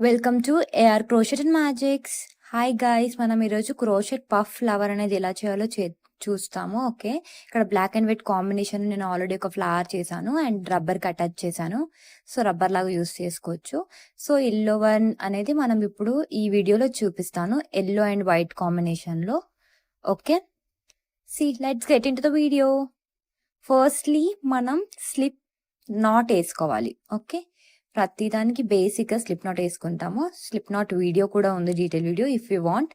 Welcome to AR crochet and magics hi guys మనం ఈరోజు crochet puff flower అనేది ఎలా చేయాలో చే చూస్తాము ఓకే ఇక్కడ బ్లాక్ అండ్ వైట్ కాంబినేషన్ నేను ఆల్రెడీ ఒక ఫ్లవర్ చేశాను అండ్ రబ్బర్కి అటాచ్ చేశాను. సో రబ్బర్ లాగా యూస్ చేసుకోవచ్చు. సో ఎల్లో వన్ అనేది మనం ఇప్పుడు ఈ వీడియోలో చూపిస్తాను ఎల్లో అండ్ వైట్ కాంబినేషన్లో okay see let's get into the video firstly మనం స్లిప్ నాట్ వేసుకోవాలి ఓకే ప్రతిదానికి బేసిక్గా స్లిప్ నాట్ వేసుకుంటాము. స్లిప్ నాట్ వీడియో కూడా ఉంది detail video. If you want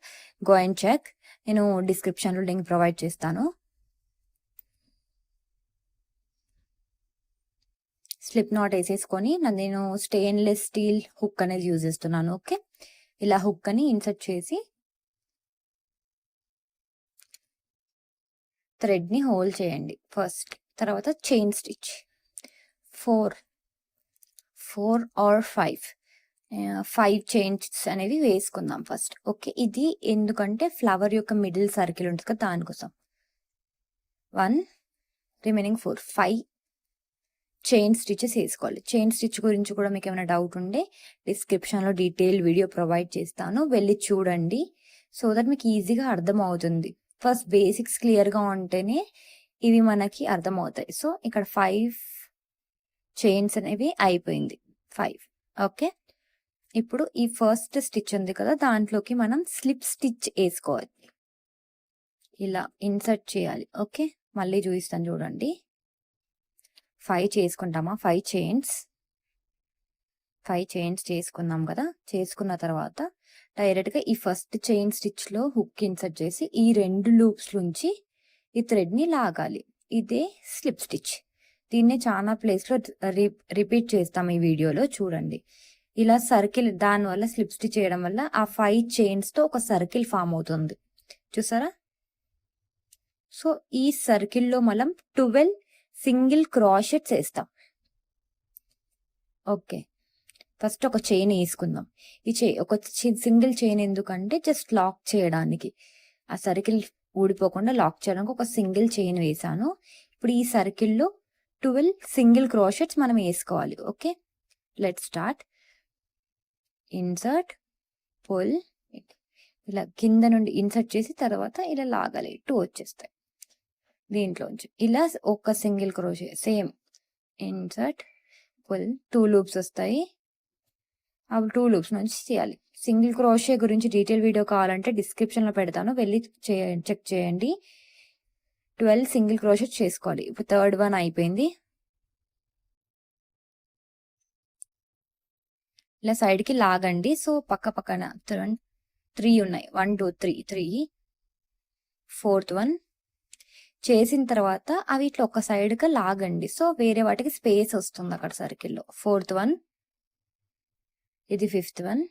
go and check నేను డిస్క్రిప్షన్లో లింక్ ప్రొవైడ్ చేస్తాను. స్లిప్ నాట్ వేసేసుకొని నేను స్టెయిన్లెస్ స్టీల్ హుక్ అనేది యూజ్ చేస్తున్నాను ఓకే? ఇలా హుక్ అని ఇన్సర్ట్ చేసి థ్రెడ్ని హోల్డ్ చేయండి. ఫస్ట్ తర్వాత chain stitch. Four. Four or five. Five chains అనేవి వేసుకుందాం ఫస్ట్. ఓకే ఇది ఎందుకంటే ఫ్లవర్ యొక్క మిడిల్ సర్కిల్ ఉంటుంది కదా దానికోసం. One remaining four five chain stitches వేసుకోవాలి. చైన్ స్టిచ్ గురించి కూడా మీకు ఏమైనా డౌట్ ఉంటే డిస్క్రిప్షన్లో డీటెయిల్ వీడియో ప్రొవైడ్ చేస్తాను. వెళ్ళి చూడండి సో దట్ మీకు ఈజీగా అర్థమవుతుంది. ఫస్ట్ బేసిక్స్ క్లియర్గా ఉంటేనే ఇవి మనకి అర్థమవుతాయి. సో ఇక్కడ ఫైవ్ చైన్స్ అనేవి అయిపోయింది. ఫైవ్ ఓకే ఇప్పుడు ఈ ఫస్ట్ స్టిచ్ ఉంది కదా దాంట్లోకి మనం స్లిప్ స్టిచ్ వేసుకోవాలి. ఇలా ఇన్సర్ట్ చేయాలి. ఓకే మళ్ళీ చూపిస్తాను చూడండి. ఫైవ్ చేసుకుంటామా? ఫైవ్ చైన్స్ ఫైవ్ చైన్స్ చేసుకున్నాం కదా? చేసుకున్న తర్వాత డైరెక్ట్గా ఈ ఫస్ట్ చైన్ స్టిచ్లో హుక్ ఇన్సర్ట్ చేసి ఈ రెండు లూప్స్ నుంచి ఈ థ్రెడ్ని లాగాలి. ఇదే స్లిప్ స్టిచ్ దీన్ని చాలా ప్లేస్లో రిపీట్ చేస్తాం ఈ వీడియోలో చూడండి. ఇలా సర్కిల్ దానివల్ల స్లిప్ స్టిచ్ చేయడం వల్ల ఆ ఫైవ్ చైన్స్తో ఒక సర్కిల్ ఫామ్ అవుతుంది. చూసారా? సో ఈ సర్కిల్లో మనం ట్వెల్వ్ సింగిల్ క్రాషెట్స్ వేస్తాం. ఓకే. ఫస్ట్ ఒక చైన్ వేసుకుందాం. ఈ చే ఒక సింగిల్ చైన్ ఎందుకంటే జస్ట్ లాక్ చేయడానికి. ఆ సర్కిల్ ఊడిపోకుండా లాక్ చేయడానికి ఒక సింగిల్ చైన్ వేసాను. ఇప్పుడు ఈ సర్కిల్లో ట్వెల్వ్ సింగిల్ క్రోషెట్స్ మనం వేసుకోవాలి. Okay? Let start. Insert pull ఇలా కింద నుండి ఇన్సర్ట్ చేసి తర్వాత ఇలా లాగాలి. టూ వచ్చేస్తాయి. దీంట్లోంచి ఇలా ఒక single crochet same. Insert pull two loops వస్తాయి. అవి టూ లూప్స్ నుంచి చేయాలి. సింగిల్ క్రోషే గురించి డీటెయిల్ వీడియో కావాలంటే డిస్క్రిప్షన్లో పెడతాను. వెళ్ళి చెక్ చేయండి. ట్వెల్వ్ సింగిల్ క్రోషెట్ చేసుకోవాలి. ఇప్పుడు థర్డ్ వన్ అయిపోయింది. ఇలా సైడ్కి లాగండి. సో పక్క పక్కన త్రీ ఉన్నాయి. One two three three fourth one చేసిన తర్వాత అవి ఇట్లా ఒక సైడ్గా లాగండి. సో వేరే వాటికి స్పేస్ వస్తుంది అక్కడ సర్కిల్లో ఫోర్త్ వన్ ఇది ఫిఫ్త్ వన్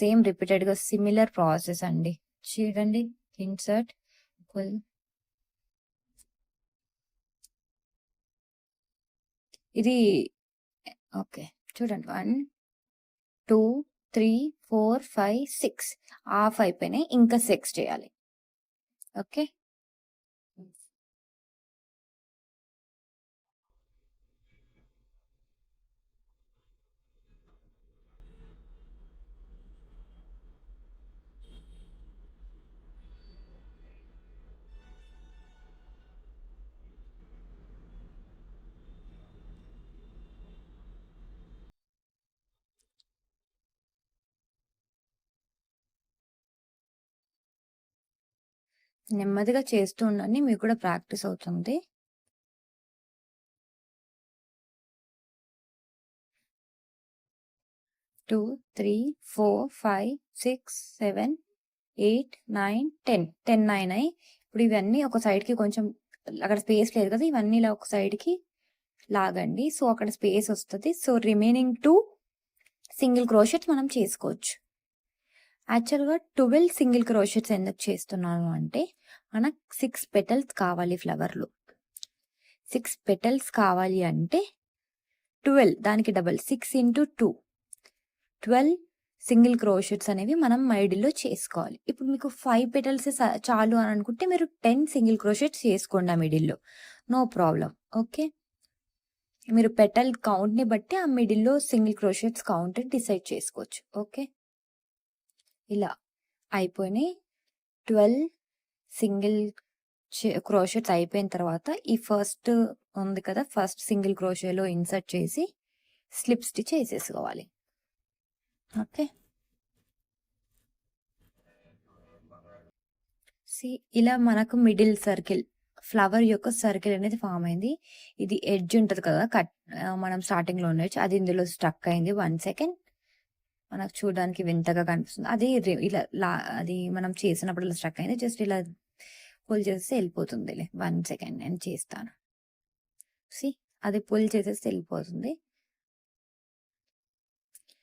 సేమ్ రిపీటెడ్గా సిమిలర్ ప్రాసెస్ అండి. చూడండి. ఇన్సర్ట్ పుల్ ఇది ఓకే చూడండి. One two three four five six half అయిపోయినాయి. ఇంకా సిక్స్ చేయాలి. ఓకే నెమ్మదిగా చేస్తూ ఉండండి. మీకు కూడా ప్రాక్టీస్ అవుతుంది. Two three four five six seven eight nine ten. Ten nine అయి ఇప్పుడు ఇవన్నీ ఒక సైడ్కి కొంచెం అక్కడ స్పేస్ లేదు కదా! ఇవన్నీ ఇలా ఒక సైడ్కి లాగండి. సో అక్కడ స్పేస్ వస్తుంది. So remaining two single crochet మనం చేసుకోవచ్చు. యాక్చువల్గా ట్వెల్వ్ సింగిల్ క్రోషెట్స్ ఎందుకు చేస్తున్నాను అంటే మనకు సిక్స్ పెటల్స్ కావాలి ఫ్లవర్లో. సిక్స్ పెటల్స్ కావాలి అంటే ట్వెల్వ్ దానికి double six into two. Twelve single crochets అనేవి మనం మైడిల్లో చేసుకోవాలి. ఇప్పుడు మీకు ఫైవ్ పెటల్స్ చాలు అని అనుకుంటే మీరు టెన్ సింగిల్ క్రోషెట్స్ చేసుకోండి ఆ మిడిల్లో. No problem okay? మీరు పెటల్ కౌంట్‌ని బట్టి ఆ మిడిల్‌లో సింగిల్ క్రోషెట్స్ కౌంట్ డిసైడ్ చేసుకోవచ్చు. ఓకే. ఇలా అయిపోయినాయి. 12 సింగిల్ క్రోషెట్స్ అయిపోయిన తర్వాత ఈ ఫస్ట్ ఉంది కదా! ఫస్ట్ సింగిల్ క్రోషేలో ఇన్సర్ట్ చేసి స్లిప్ స్టిచ్ వేసేసుకోవాలి ఓకే. సి ఇలా మనకు మిడిల్ సర్కిల్ ఫ్లవర్ యొక్క సర్కిల్ అనేది ఫామ్ అయింది. ఇది ఎడ్జ్ ఉంటుంది కదా! కట్ మనం స్టార్టింగ్‌లో ఉండొచ్చు అది ఇందులో స్ట్రక్ అయింది. One second. మనకు చూడడానికి వింతగా కనిపిస్తుంది. అది ఇలా లా అది మనం చేసినప్పుడు ఇలా స్ట్రక్ అయింది. జస్ట్ ఇలా పుల్ చేస్తే వెళ్ళిపోతుంది వన్ సెకండ్ నేను చేస్తాను. సీ అది పుల్ చేసేస్తే వెళ్ళిపోతుంది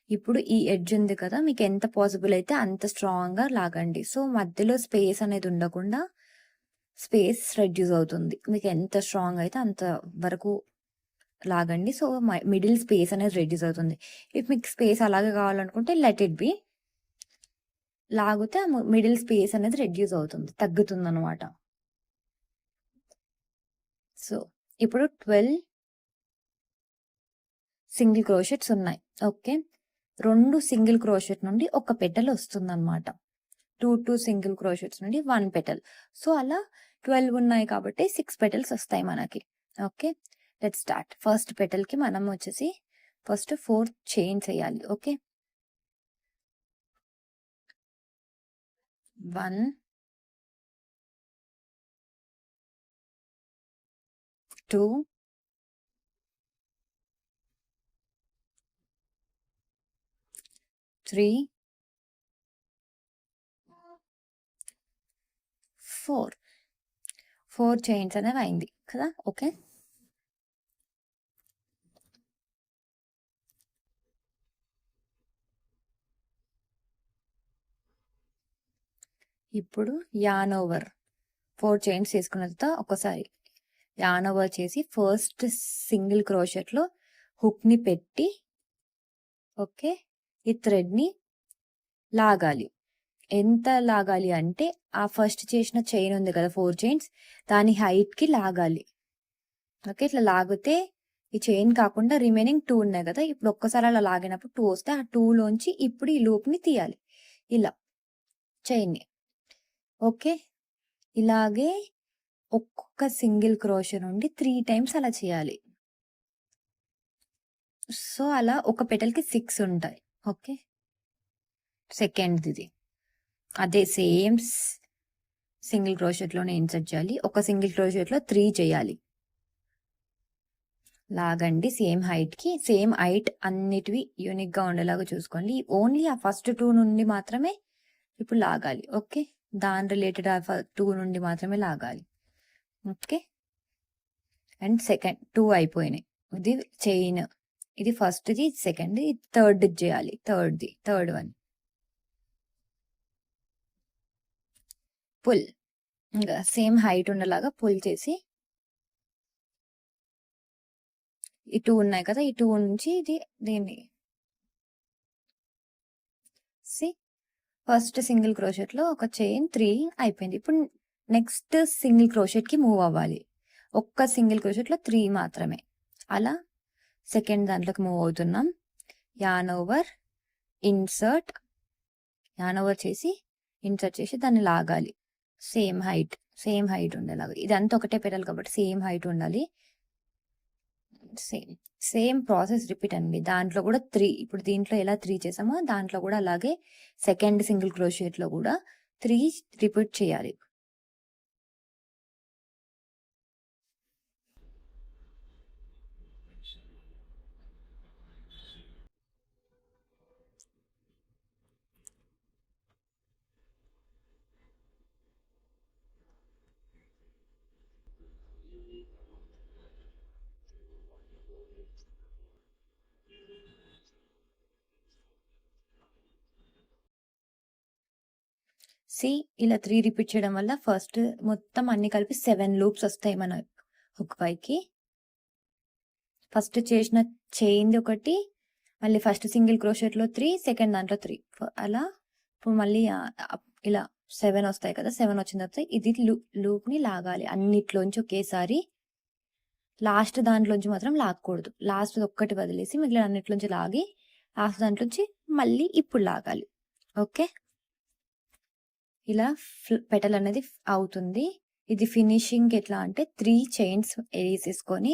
ఇప్పుడు ఈ ఎడ్జ్ ఉంది కదా! మీకు ఎంత పాసిబుల్ అయితే అంత స్ట్రాంగ్‌గా లాగండి. సో, మధ్యలో స్పేస్ అనేది ఉండకుండా స్పేస్ రెడ్యూస్ అవుతుంది. మీకు ఎంత స్ట్రాంగ్ అయితే అంత వరకు లాగండి. సో, మిడిల్ స్పేస్ అనేది రెడ్యూస్ అవుతుంది. ఇఫ్ మీకు స్పేస్ అలాగే కావాలనుకుంటే లెట్ ఇట్ బి. లాగితే మిడిల్ స్పేస్ అనేది రెడ్యూస్ అవుతుంది. తగ్గుతుంది అనమాట సో, ఇప్పుడు 12 సింగిల్ క్రోషెట్స్ ఉన్నాయి. ఓకే. రెండు సింగిల్ క్రోషెట్ నుండి ఒక పెటల్ వస్తుందనమాట. 2, 2 సింగిల్ క్రోషెట్స్ నుండి వన్ పెటల్. సో, అలా 12 ఉన్నాయి కాబట్టి సిక్స్ పెటల్స్ వస్తాయి మనకి. ఓకే. Let start. ఫస్ట్ పెటల్‌కి మనం వచ్చేసి ఫస్ట్ ఫోర్ చైన్స్ వేయాలి ఓకే. 1 2 3 4 4 చైన్స్ అనేవి అయింది కదా! ఓకే. ఇప్పుడు యాన్ ఓవర్ ఫోర్ చైన్స్ చేసుకున్న తర్వాత ఒకసారి యాన్ ఓవర్ చేసి ఫస్ట్ సింగిల్ క్రోషెట్‌లో హుక్‌ని పెట్టి ఓకే. ఈ థ్రెడ్‌ని లాగాలి. ఎంత లాగాలి అంటే ఆ ఫస్ట్ చేసిన చైన్ ఉంది కదా! ఫోర్ చైన్స్ దాని హైట్‌కి లాగాలి. ఓకే. ఇట్లా లాగితే ఈ చైన్ కాకుండా రిమైనింగ్ టూ ఉన్నాయి కదా! ఇప్పుడు ఒక్కసారి అలా లాగినప్పుడు టూ వస్తే ఆ 2 లోంచి ఇప్పుడు ఈ లూప్‌ని తీయాలి. ఇలా చైన్‌ని. ఓకే. ఇలాగే ఒక్కొక్క సింగిల్ క్రోషే నుండి త్రీ టైమ్స్ అలా చేయాలి. సో, అలా ఒక పెటల్‌కి సిక్స్ ఉంటాయి. ఓకే. సెకండ్ది అదే సేమ్ సింగిల్ క్రోషెట్‌లోనే ఇన్సర్ట్ చేయాలి. ఒక సింగిల్ క్రోషెట్‌లో త్రీ చేయాలి. లాగండి సేమ్ హైట్‌కి. సేమ్ హైట్ అన్నిటివి యూనిక్‌గా ఉండేలాగా చూసుకోండి. ఓన్లీ ఆ ఫస్ట్ టూ నుండి మాత్రమే ఇప్పుడు లాగాలి. ఓకే. దాని రిలేటెడ్ ఆ టూ నుండి మాత్రమే లాగాలి. ఓకే. అండ్ సెకండ్ టూ అయిపోయినాయి. ఇది చైన్. ఇది ఫస్ట్‌ది, సెకండ్‌ది, థర్డ్‌ది చేయాలి. థర్డ్‌ది థర్డ్ వన్. పుల్. ఇంకా సేమ్ హైట్ ఉండేలాగా పుల్ చేసి ఈ టూ ఉన్నాయి కదా! ఈ టూ నుంచి ఇది దీన్ని సీ ఫస్ట్ సింగిల్ క్రోషెట్‌లో ఒక చైన్ త్రీ అయిపోయింది. ఇప్పుడు నెక్స్ట్ సింగిల్ క్రోషెట్‌కి మూవ్ అవ్వాలి. ఒక్క సింగిల్ క్రోషెట్‌లో త్రీ మాత్రమే. అలా సెకండ్ దాంట్లోకి మూవ్ అవుతున్నాం. Yarn over, insert, yarn over చేసి, ఇన్సర్ట్ చేసి దాన్ని లాగాలి. Same height. సేమ్ హైట్ ఉండేలాగా. ఇదంతా ఒకటే పెట్టాలి కాబట్టి సేమ్ హైట్ ఉండాలి. సేమ్. సేమ్ ప్రాసెస్ రిపీట్ అండి. దాంట్లో కూడా త్రీ ఇప్పుడు దీంట్లో ఎలా త్రీ చేసామో దాంట్లో కూడా అలాగే సెకండ్ సింగిల్ క్రోషెట్‌లో కూడా త్రీ రిపీట్ చేయాలి. సి ఇలా త్రీ రిపీట్ చేయడం వల్ల ఫస్ట్ మొత్తం అన్ని కలిపి సెవెన్ లూప్స్ వస్తాయి మన హుక్ పైకి. ఫస్ట్ చేసిన చైన్‌ది ఒకటి, మళ్ళీ ఫస్ట్ సింగిల్ క్రోషెట్‌లో త్రీ సెకండ్ దాంట్లో త్రీ అలా ఇప్పుడు మళ్ళీ ఇలా సెవెన్ వస్తాయి కదా! సెవెన్ వచ్చిన తర్వాత ఇది లూ లూప్‌ని లాగాలి అన్నిట్లోంచి ఒకేసారి. లాస్ట్ దాంట్లోంచి మాత్రం లాగకూడదు లాస్ట్ ఒక్కటి వదిలేసి మిగిలిన అన్నిట్లోంచి లాగి లాస్ట్ దాంట్లోంచి మళ్ళీ ఇప్పుడు లాగాలి ఓకే ఇలా పెటల్ అనేది అవుతుంది. ఇది ఫినిషింగ్ ఎట్లా అంటే త్రీ చైన్స్ వేసేసుకొని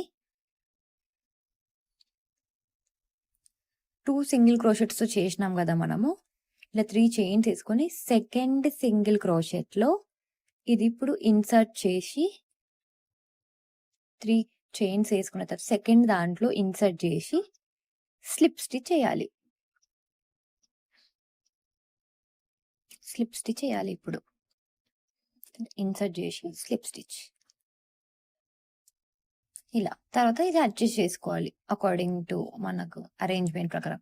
టూ సింగిల్ క్రోషెట్స్తో చేసినాం కదా మనము. ఇలా త్రీ చైన్స్ వేసుకొని సెకండ్ సింగిల్ క్రోషెట్లో ఇది ఇప్పుడు ఇన్సర్ట్ చేసి త్రీ చైన్స్ వేసుకున్న తర్వాత సెకండ్ దాంట్లో ఇన్సర్ట్ చేసి స్లిప్ స్టిచ్ చేయాలి. స్లిప్ స్టిచ్ చేయాలి ఇప్పుడు. ఇన్సర్ట్ చేసి స్లిప్ స్టిచ్. ఇలా. తర్వాత ఇది అడ్జస్ట్ చేసుకోవాలి అకార్డింగ్ టు మనకు అరేంజ్మెంట్ ప్రకారం.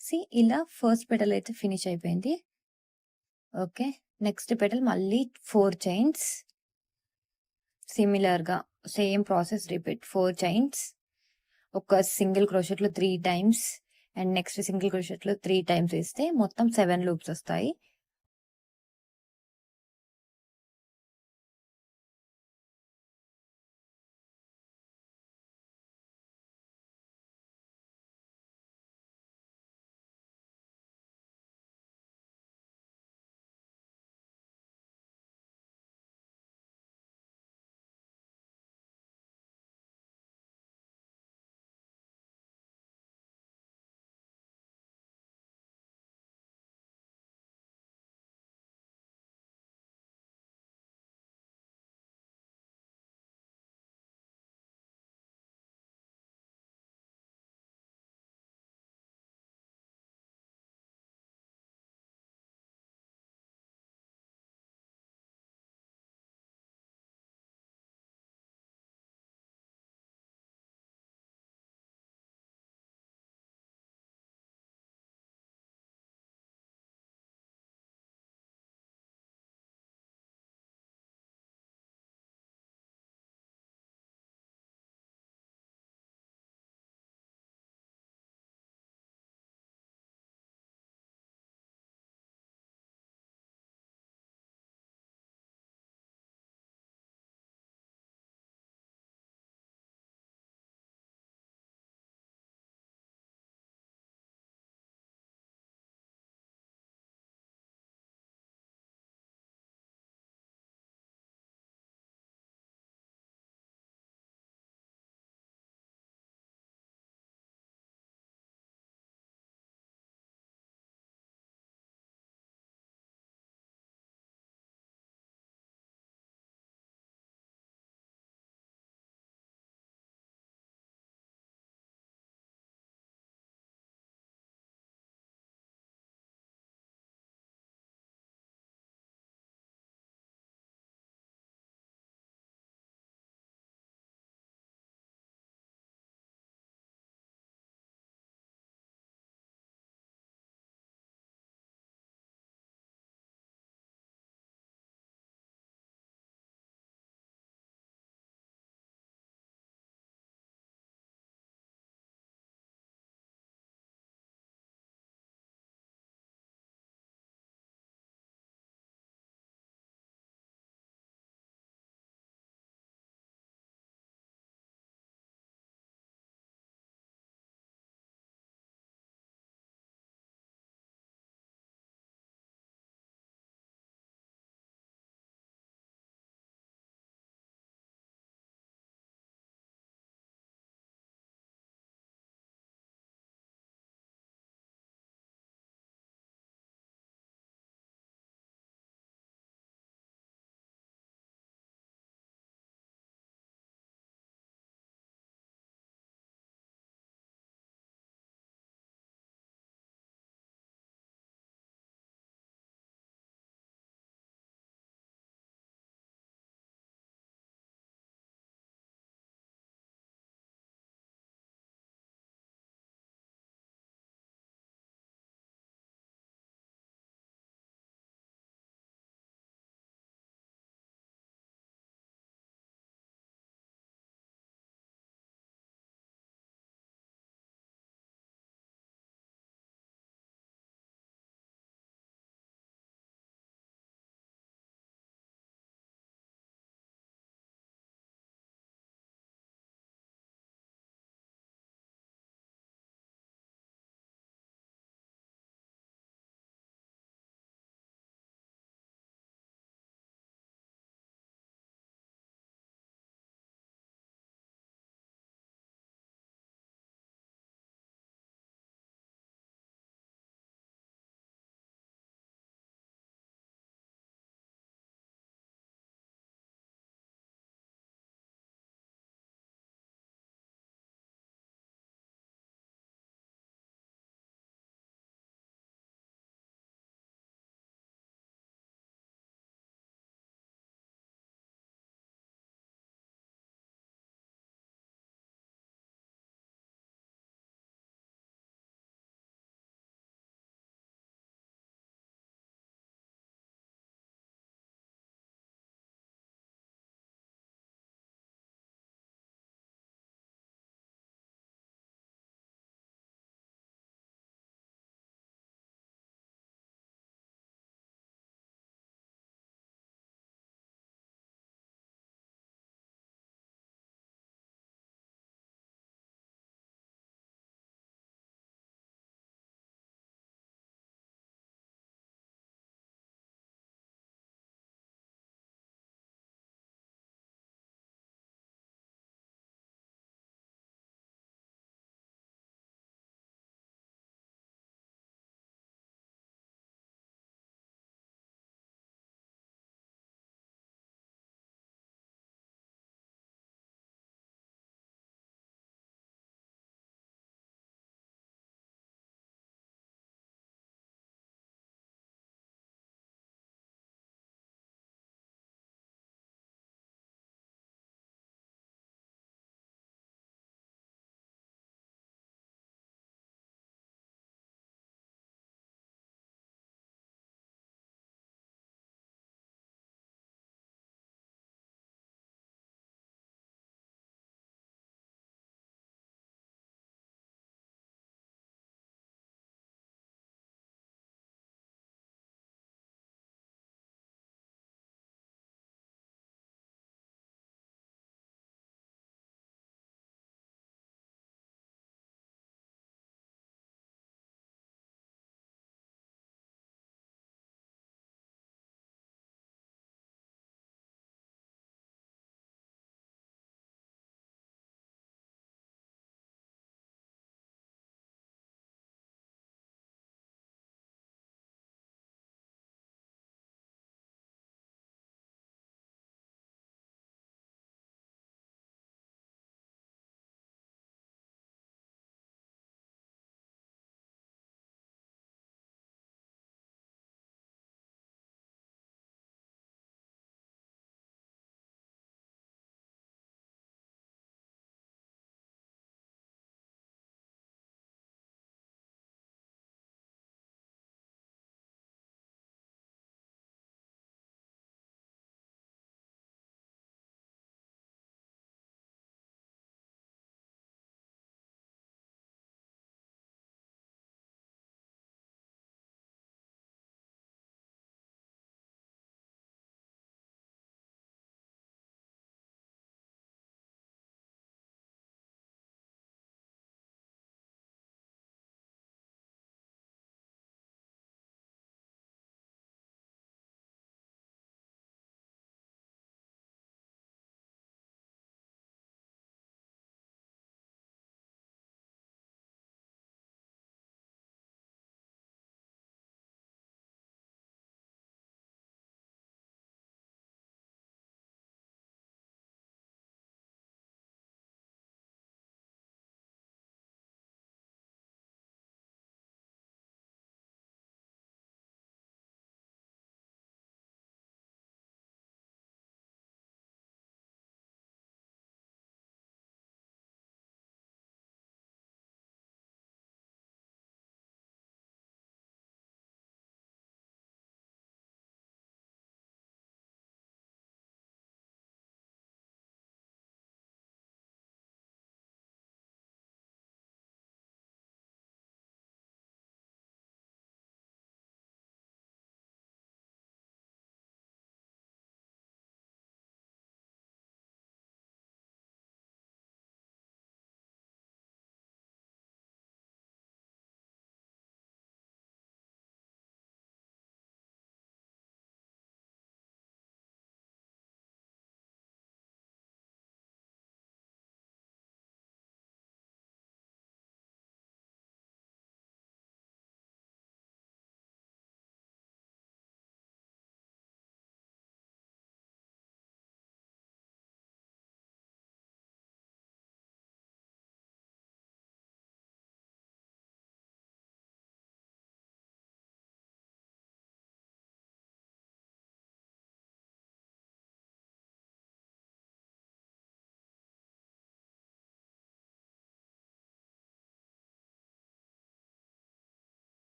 సి ఇలా ఫస్ట్ పెటల్ అయితే ఫినిష్ అయిపోయింది. ఓకే. నెక్స్ట్ పెటల్ మళ్ళీ ఫోర్ చైన్స్ సిమిలర్గా same process repeat four chains ఒక single క్రోషెట్లో three times and next single క్రోషెట్లో three times వేస్తే మొత్తం సెవెన్ లూప్స్ వస్తాయి.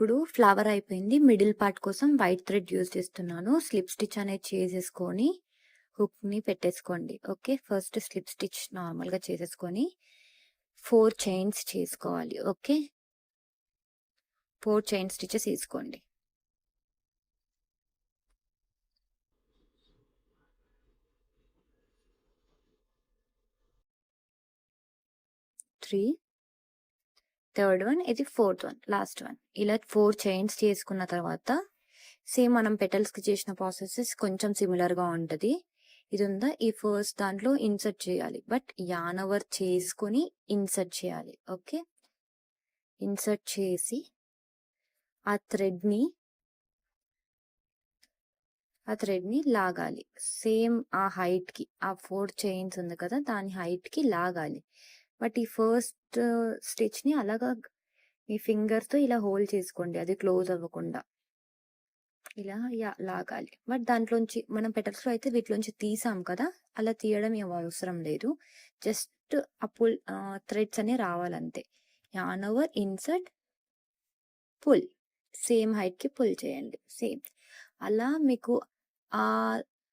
ఇప్పుడు ఫ్లవర్ అయిపోయింది. మిడిల్ పార్ట్ కోసం వైట్ థ్రెడ్ యూజ్ చేస్తున్నాను. స్లిప్ స్టిచ్ అనేది చేసేసుకొని హుక్‌ని పెట్టేసుకోండి. ఓకే. ఫస్ట్ స్లిప్ స్టిచ్ నార్మల్‌గా చేసేసుకొని ఫోర్ చైన్స్ చేసుకోవాలి. ఓకే. ఫోర్ చైన్ స్టిచెస్ తీసుకోండి త్రీ థర్డ్ వన్ ఇది ఫోర్త్ వన్ లాస్ట్ వన్. ఇలా ఫోర్ చైన్స్ చేసుకున్న తర్వాత సేమ్ మనం పెటల్స్కి చేసిన ప్రాసెసెస్ కొంచెం సిమిలర్గా ఉంటుంది. ఇది ఉందా ఈ ఫస్ట్ దాంట్లో ఇన్సర్ట్ చేయాలి. బట్ యాన్ ఓవర్ చేసుకొని ఇన్సర్ట్ చేయాలి. ఓకే ఇన్సర్ట్ చేసి ఆ థ్రెడ్ని ఆ థ్రెడ్ని లాగాలి. సేమ్ ఆ హైట్కి ఆ ఫోర్ చైన్స్ ఉంది కదా దాని హైట్కి లాగాలి. బట్ ఈ ఫస్ట్ స్టిచ్ని అలాగా మీ ఫింగర్తో ఇలా హోల్డ్ చేసుకోండి. అది క్లోజ్ అవ్వకుండా. ఇలా యా లాగాలి. బట్ దాంట్లోంచి మనం పెటల్స్లో అయితే వీటిలోంచి తీసాం కదా అలా తీయడం ఏం అవసరం లేదు. జస్ట్ ఆ పుల్ థ్రెడ్స్ అనే రావాలంతే. Yarn over insert pull. Same హైట్కి pull చేయండి. సేమ్. అలా మీకు ఆ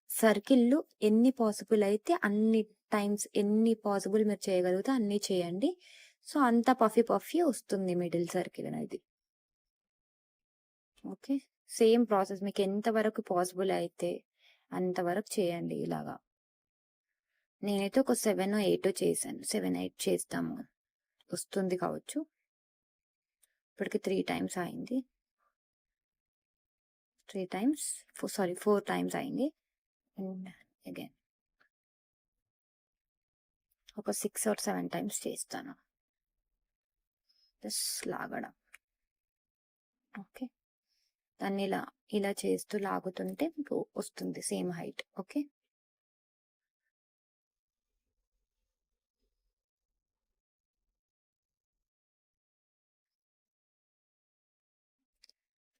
సర్కిల్లు ఎన్ని పాసిబుల్ అయితే అన్ని టైమ్స్ ఎన్ని పాసిబుల్ మీరు చేయగలిగితే అన్ని చేయండి. సో అంత పఫీ పఫీ వస్తుంది మిడిల్ సర్కిల్ అనేది. ఓకే? సేమ్ ప్రాసెస్ మీకు ఎంతవరకు పాసిబుల్ అయితే అంతవరకు చేయండి ఇలాగా. నేనైతే ఒక సెవెన్ ఎయిట్ చేశాను. సెవెన్ ఎయిట్ చేస్తాము. వస్తుంది కావచ్చు. ఇప్పటికి త్రీ టైమ్స్ అయింది. Three times sorry four times అయింది. And again. ఒక సిక్స్ ఆర్ సెవెన్ టైమ్స్ చేస్తాను. జస్ట్ లాగడం. ఓకే. దాన్ని ఇలా ఇలా చేస్తూ లాగుతుంటే మీకు వస్తుంది సేమ్ హైట్. ఓకే.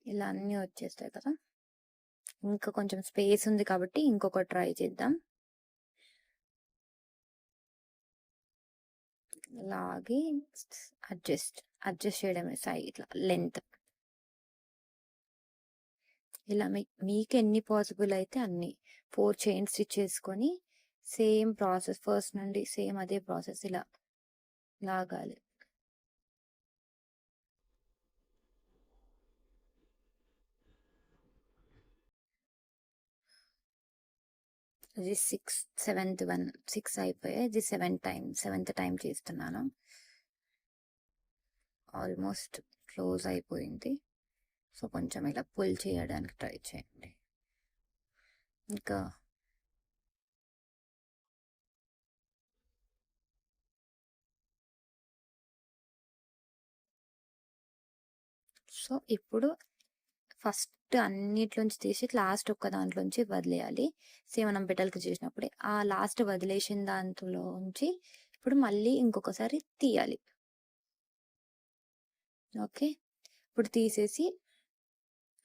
ఇలా అన్నీ వచ్చేస్తాయి కదా. ఇంకా కొంచెం స్పేస్ ఉంది కాబట్టి ఇంకొక ట్రై చేద్దాం. లాగి అడ్జస్ట్ అడ్జస్ట్ చేయడమే సై ఇట్లా లెంత్ ఇలా మీ మీకు ఎన్ని పాసిబుల్ అయితే అన్ని. ఫోర్ చైన్ స్టిచ్ చేసుకొని సేమ్ ప్రాసెస్ ఫస్ట్ నుండి సేమ్ అదే ప్రాసెస్ ఇలా లాగాలి. ఇది సిక్స్ సెవెంత్ వన్ సిక్స్ అయిపోయాయి ఇది సెవెన్ టైం సెవెంత్ టైం చేస్తున్నాను. ఆల్మోస్ట్ క్లోజ్ అయిపోయింది. సో కొంచెం ఇలా పుల్ చేయడానికి ట్రై చేయండి. ఇంకా సో ఇప్పుడు ఫస్ట్ అన్నిట్లోంచి తీసి లాస్ట్ ఒక్క దాంట్లోంచి వదిలేయాలి. సేమ్ మనం పెటల్కి చేసినప్పుడే. ఆ లాస్ట్ వదిలేసిన దాంట్లోంచి ఇప్పుడు మళ్ళీ ఇంకొకసారి తీయాలి. ఓకే? ఇప్పుడు తీసేసి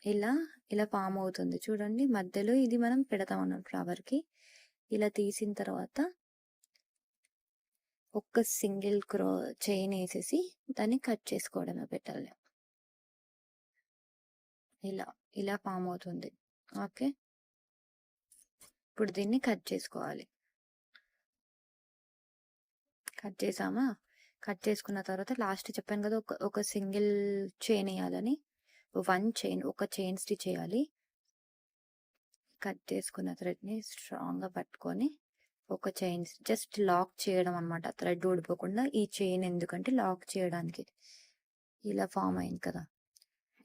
ఇలా ఇలా ఫామ్ అవుతుంది చూడండి. మధ్యలో ఇది మనం పెడతాం అన్నమాట ఫ్లవర్కి. ఇలా తీసిన తర్వాత ఒక్క సింగిల్ క్రో చైన్ వేసేసి దాన్ని కట్ చేసుకోవడమే పెట్టాలి. ఇలా. ఇలా ఫామ్ అవుతుంది. ఓకే. ఇప్పుడు దీన్ని కట్ చేసుకోవాలి. కట్ చేసామా? కట్ చేసుకున్న తర్వాత లాస్ట్ చెప్పాను కదా ఒక ఒక సింగిల్ చైన్ వేయాలని. వన్ చైన్ ఒక చైన్ స్టిచ్ చేయాలి. కట్ చేసుకున్న థ్రెడ్ని స్ట్రాంగ్గా పట్టుకొని ఒక చైన్ జస్ట్ లాక్ చేయడం అనమాట థ్రెడ్ ఊడిపోకుండా ఈ చైన్ ఎందుకంటే లాక్ చేయడానికి. ఇలా ఫామ్ అయింది కదా.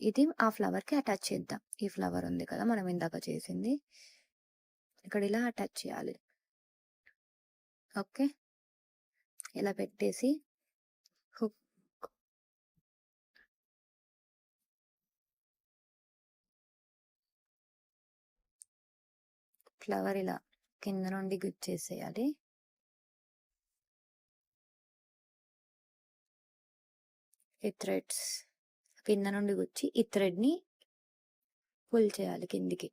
ఇది ఆ ఫ్లవర్కి అటాచ్ చేద్దాం. ఈ ఫ్లవర్ ఉంది కదా! మనం ఇందాక చేసింది. ఇక్కడ ఇలా అటాచ్ చేయాలి. ఓకే. ఇలా పెట్టేసి హుక్ ఫ్లవర్ ఇలా కింద నుండి గుచ్చేసేయాలి. ఈ థ్రెడ్స్ కింద నుండి గుచ్చి ఈ థ్రెడ్ని పుల్ చేయాలి కిందికి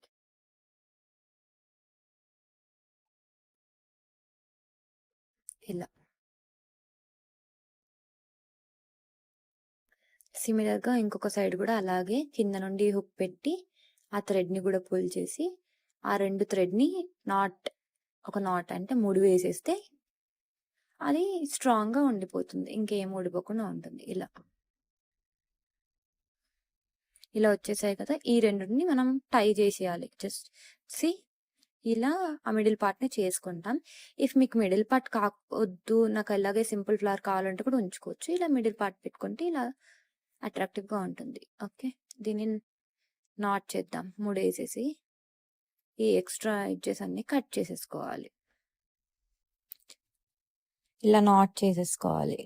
ఇలా సిమిలర్‌గా ఇంకొక సైడ్ కూడా అలాగే కింద నుండి హుక్ పెట్టి, ఆ థ్రెడ్‌ని కూడా పుల్ చేసి, ఆ రెండు థ్రెడ్‌ని నాట్ ఒక నాట్ అంటే ముడి వేసేస్తే అది స్ట్రాంగ్‌గా ఉండిపోతుంది. ఇంకేం ఊడిపోకుండా ఉంటుంది ఇలా. ఇలా వచ్చేసాయి కదా! ఈ రెండుని మనం టై చేసేయాలి. జస్ట్ సి ఇలా ఆ మిడిల్ పార్ట్‌ని చేసుకుంటాం. ఇఫ్ మీకు మిడిల్ పార్ట్ కాక్ నాకు అలాగే సింపుల్ ఫ్లవర్ కావాలంటే కూడా ఉంచుకోవచ్చు. ఇలా మిడిల్ పార్ట్ పెట్టుకుంటే ఇలా అట్రాక్టివ్‌గా ఉంటుంది. ఓకే. దీన్ని నాట్ చేద్దాం. మూడు వేసేసి ఈ ఎక్స్‌ట్రా ఎడ్జెస్ అన్నీ కట్ చేసేసుకోవాలి. ఇలా నాట్ చేసేసుకోవాలి.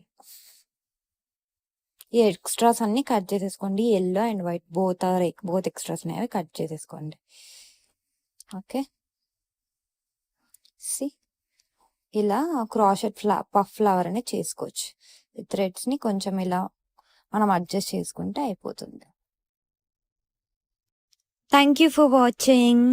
ఈ ఎక్స్‌ట్రాస్ అన్నీ కట్ చేసేసుకోండి. Yellow and white both or both extras అనేవి కట్ చేసేసుకోండి. ఓకే. సి ఇలా క్రాషెట్ ఫ్లా పఫ్ ఫ్లవర్ అనేది చేసుకోవచ్చు. ఈ థ్రెడ్స్‌ని కొంచెం ఇలా మనం అడ్జస్ట్ చేసుకుంటే అయిపోతుంది. Thank you for watching.